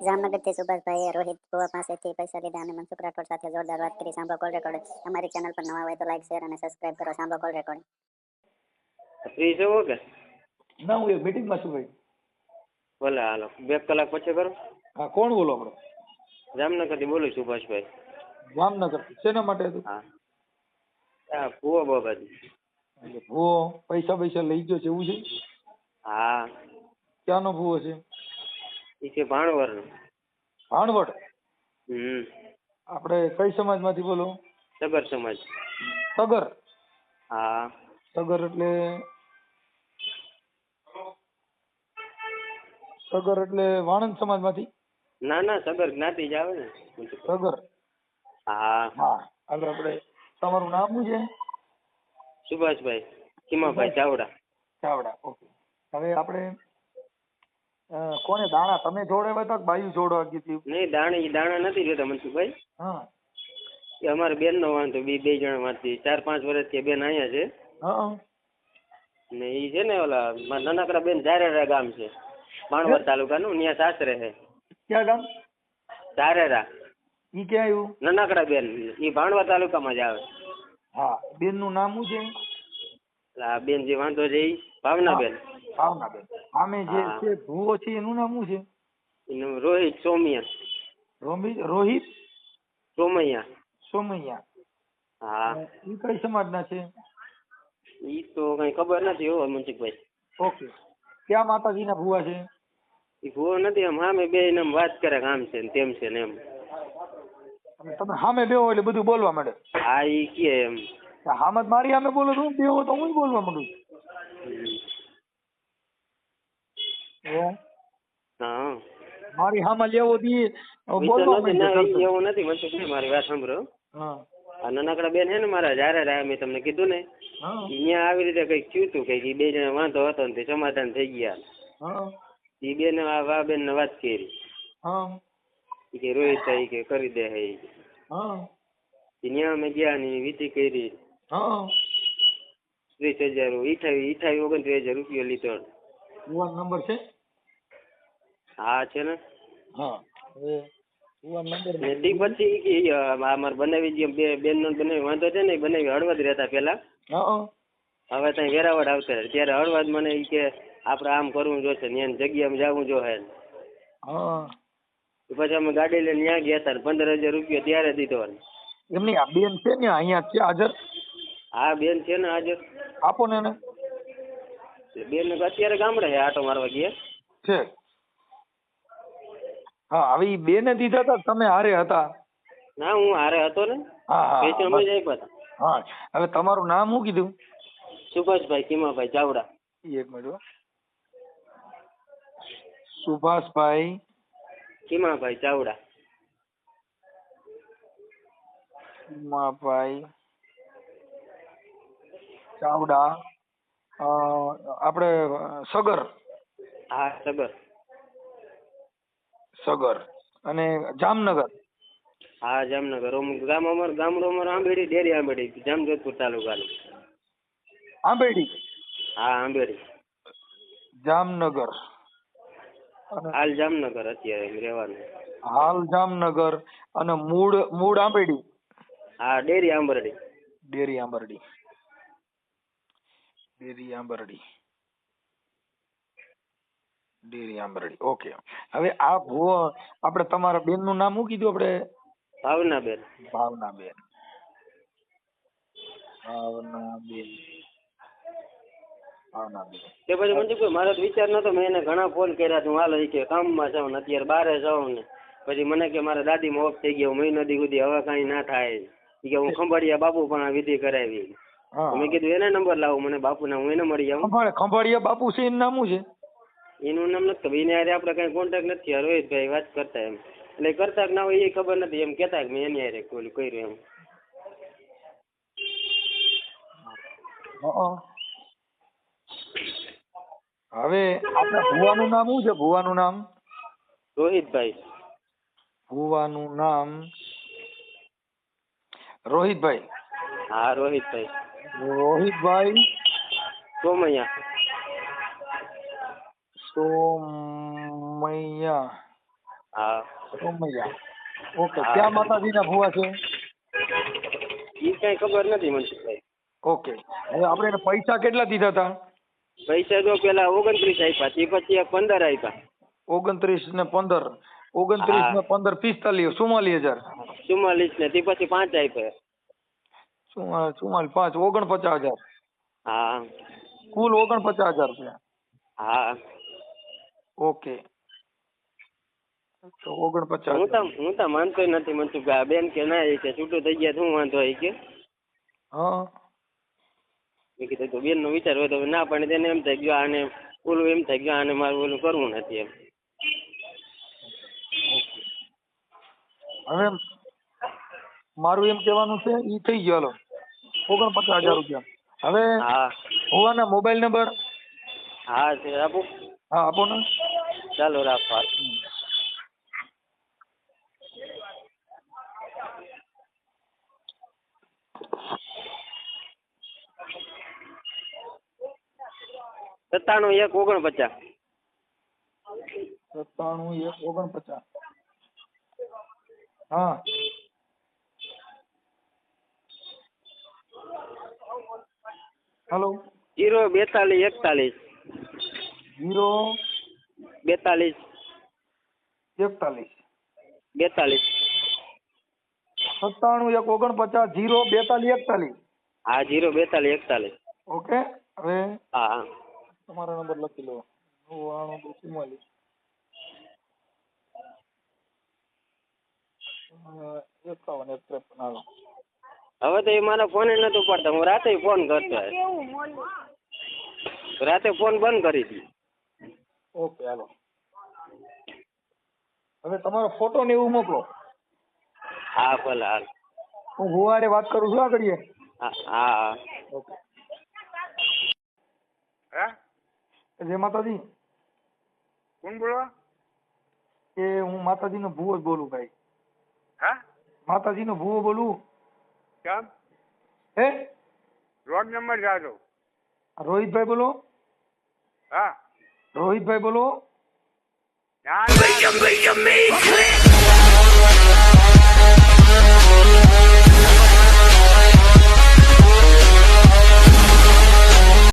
જામનગરથી સુભાષભાઈએ રોહિત ગોવા પાસેથી પૈસા લીધા અને મનસુખ રાઠોડ સાથે જોરદાર વાત કરી. સાંભળો કોલ રેકોર્ડ અમારી ચેનલ પર નવા હોય તો લાઈક શેર અને સબસ્ક્રાઇબ કરો. સાંભળો કોલ રેકોર્ડ ફ્રી છો કે? ના હું એક મીટિંગમાં છું ભાઈ. ભલે હાલો. બે કલાક પછી કરો. હા કોણ બોલો આપણે જામનગરથી બોલું સુભાષભાઈ. જામનગર શેના માટે હતું? હા. હા ભૂવો બાબાજી એટલે ભૂવો પૈસા પૈસા લઈ ગયો છે એવું છે? હા. ક્યાંનો ભૂવો છે? એ છે ભાણવરનો ભાણવડ? હમ. આપણે કઈ સમાજમાંથી બોલો? સગર સમાજ. સગર? હા. સગર એટલે? સગર એટલે વાણંદ સમાજમાંથી? ના ના સગર જ્ઞાતિ જ આવે ને. સગર? હા. હા હાલ આપણે તમારું નામ શું છે? સુભાષભાઈ. ખીમાભાઈ ચાવડા. ચાવડા ઓકે. હવે આપણે કોને દાણા? તમે જોડે હતા કે બાયું જોડો હતી? નહીં દાણા ઈ દાણા નથી જોતા મનસુખભાઈ. હા. એ બેન નો વાંધો બે બે જણા વાંચી ચાર પાંચ વર્ષથી બેન અહીંયા છે. હા. ને ઈ છે ને ઓલા મારા નાનકડા બેન ધારેરા ગામ છે. માણવર તાલુકાનું ત્યાં સાસરે છે. ક્યાં ગામ? ધારેરા. ઈ ક્યાં આવ્યું નાનકડા બેન. ઈ ભાણવા તાલુકામાં જ આવે. હા બેનનું નામ શું છે? આ બેન જે વાંધો છે ઈ ભાવના બેન ભાવનાબેન ભાવનાબેન. આમે જે. છે ભૂવો છે એનું નામ શું છે? એનું રોહિત સોમિયા. રોમિત રોહિત? સોમૈયા. સોમૈયા. હા. એ કઈ સમાજના છે? ઈ તો કઈ ખબર નથી હો મનસુખભાઈ. ઓકે. ક્યાં માતાજીના ભૂવા છે? ઈ ભૂવો નથી આમ સામે બે આમ વાત કરે આમ છે ને તેમ છે ને એમ. તમે સામે બેહો એટલે બધું બોલવા માંડે. હા ઈ કે એમ. હામદ મારી સામે બોલો તો હું બેહો તો હું બોલવા માંડું હમ. હે? મારી સામે લેવો દી માંડે એવું નથી મનસુખભાઈ મારી વાત સાંભળો. હા. આ નાનકડા બેન હે ને મારા જ્યારે રહ્યા મેં તમને કીધું ને અહીંયા આવી રીતે કંઈક થયું તું કંઈક બે જણા વાંધો હતો ને તે સમાધાન થઈ ગયા. એ બેન આ વા બેન ને વાત કરી. હા. કે રોહિત કે કરી દે હે ત્યાં ન્યા અમે ગયા ની વિધિ કરી. ત્રીસ હજાર ઈઠાવી ઈઠાવી ઓગણત્રીસ હજાર રૂપિયો લીધો. નંબર છે? હા છે ને? હા પછી અમારે બનાવી જે બે બેન નો બનાવી વાંધો છે ને બનાવી હળવદ રહેતા પેલા હવે ત્યાં વેરાવળ આવતા રહ્યા. ત્યારે હળવદ મને ઈ કે આપણે આમ કરવું જોશે ને એની જગ્યામાં જવું જોશે હા. પછી અમે ગાડી લઈને ત્યાં ગયા હતા પંદર હજાર રૂપિયા ત્યારે દીધો એમની આ બેન છે ને અહીંયા છે હાજર? હા બેન છે ને આજે આપો ને એને. બેન અત્યારે ગામડે છે આટો મારવા ગયા. છે. હા હવે ઈ બેને દીધા હતા તમે હારે હતા. ના હું હારે હતો ને. હા હા પૈસા અમે જ આપ્યા હતા હા હવે તમારું નામ શું કીધું? સુભાષભાઈ કિમાભાઈ ચાવડા. એક મિનિટ સુભાષભાઈ. કિમાભાઈ ચાવડા. કિમાભાઈ ચાવડા. આપણે સગર. હા સગર. સગર અને જામનગર? હા જામનગર. ગામ અમાર ગામડું અમારું આંબેડી ડેરી આંબેડી જામજોધપુર તાલુકાનું. આંબેડી? હા આંબેડી. જામનગર. હાલ જામનગર અત્યારે એમ રહેવાનું. હાલ જામનગર અને મૂળ મૂળ આંબેડી? હા dairy Ambardi. Dairy Ambardi. Dairy Ambardi. Dairy Ambardi. Okay. હવે આ ભૂવો આપણે તમારા બેનનું નામ શું કીધું આપણે? ભાવનાબેન. ભાવનાબેન. ભાવનાબેન. તે પછી મને કોઈ મારો તો વિચાર નતો મેં એને ઘણા ફોન કર્યા તું હાલ કે કામમાં જાઉં અત્યારે બારે જાઉં ને. પછી મને કે મારા દાદીમાં ઓફ થઈ ગયો મહિનો દી સુધી હવે કાંઈ ના થાય. કે હું ખંભાળિયા બાપુ પણ આ વિધિ કરાવી. મેં કીધું એને નંબર લાવો મને બાપુના હું એને મળી જાઉં ખંભાળિયા બાપુ છે એનું નામ છે? એનું નામ નથી ખબર એને હારે આપણે કઈ કોન્ટેક્ટ નથી થયા રોહિતભાઈ વાત કરતા એમ. એટલે કરતા કે ના હોય એ ખબર નથી એમ કહેતા કે મેં એની હારે ઓલું કર્યું એમ. હવે આપણા ભુવાનું નામ શું છે? ભુવાનું નામ? રોહિતભાઈ. ભુવાનું નામ રોહિતભાઈ. હા રોહિતભાઈ. રોહિતભાઈ? સોમૈયા. સોમૈયા. હા. સોમૈયા. ઓકે ક્યાં માતાજીના ભુવા છે? ઈ કઈ ખબર નથી મનસુખભાઈ ઓકે હવે આપણે એને પૈસા કેટલા દીધા હતા? પૈસા તો પેલા ઓગણત્રીસ આપ્યા તે પછી પંદર આપ્યા. ઓગણત્રીસ ને પંદર. ઓગણત્રીસ ને પંદર પિસ્તાલીસ ચુમ્માલીસ હજાર. ચુમ્માલીસ ને તે પછી પાંચ આપ્યા. ચુમ્મા- ચુમ્માલીસ પાંચ ઓગણપચાસ હજાર. હા. કુલ ઓગણપચાસ હજાર રૂપિયા. હા. ઓકે. તો ઓગણપચાસ હું તો હું તો માનતો નથી મનસુખભાઈ આ બેન કે ના એ કે છૂટું થઈ ગયા શું વાંધો એ કે હા. મેં કીધું તો બેન નો વિચાર હોય તો ના પણ તેને એમ થઈ ગયો આને ઓલું એમ થઈ ગયો આને મારું ઓલું કરવું નથી એમ. હવે મારું એમ કહેવાનું છે એ થઈ ગયો હાલો. ઓગણપચાસ હજાર રૂપિયા. હવે હા. હોવાના મોબાઈલ નંબર? હા આપો. હા આપો ને. ચાલો રાખવા સત્તાણું એક ઓગણપચાસ. સત્તાણું એક ઓગણપચાસ. હા. હેલો. જીરો બેતાલીસ એકતાલીસ. જીરો બેતાલીસ. એકતાલીસ બેતાલીસ. સત્તાણું એક ઓગણપચાસ જીરો બેતાલીસ એકતાલીસ. હા જીરો બેતાલીસ એકતાલીસ. ઓકે હવે હા તમારો નંબર લખી લો. નવ્વાણું ચુમ્માલીસ. એકાવન એક ત્રેપન હાલો. હવે તો એ મારા ફોન નથી ઉપાડતા. હું રાતે ફોન કરતો. રાતે ફોન બંધ કરી દીધો. Okay hello. હવે તમારો ફોટો ને એવું મોકલો. હા ભલે હાલ. હું હુવારે વાત કરું છું આ કરીએ? હા હા. હા ઓકે જય માતાજી. કોણ બોલો એ હું માતાજીનો ભૂવો જ બોલું ભાઈ. હા? માતાજી નો ભૂવો બોલું. કેમ? હે? રોડ નંબર જાજો. રોહિતભાઈ બોલો. હા. રોહિતભાઈ બોલો. Now, make your, make your, make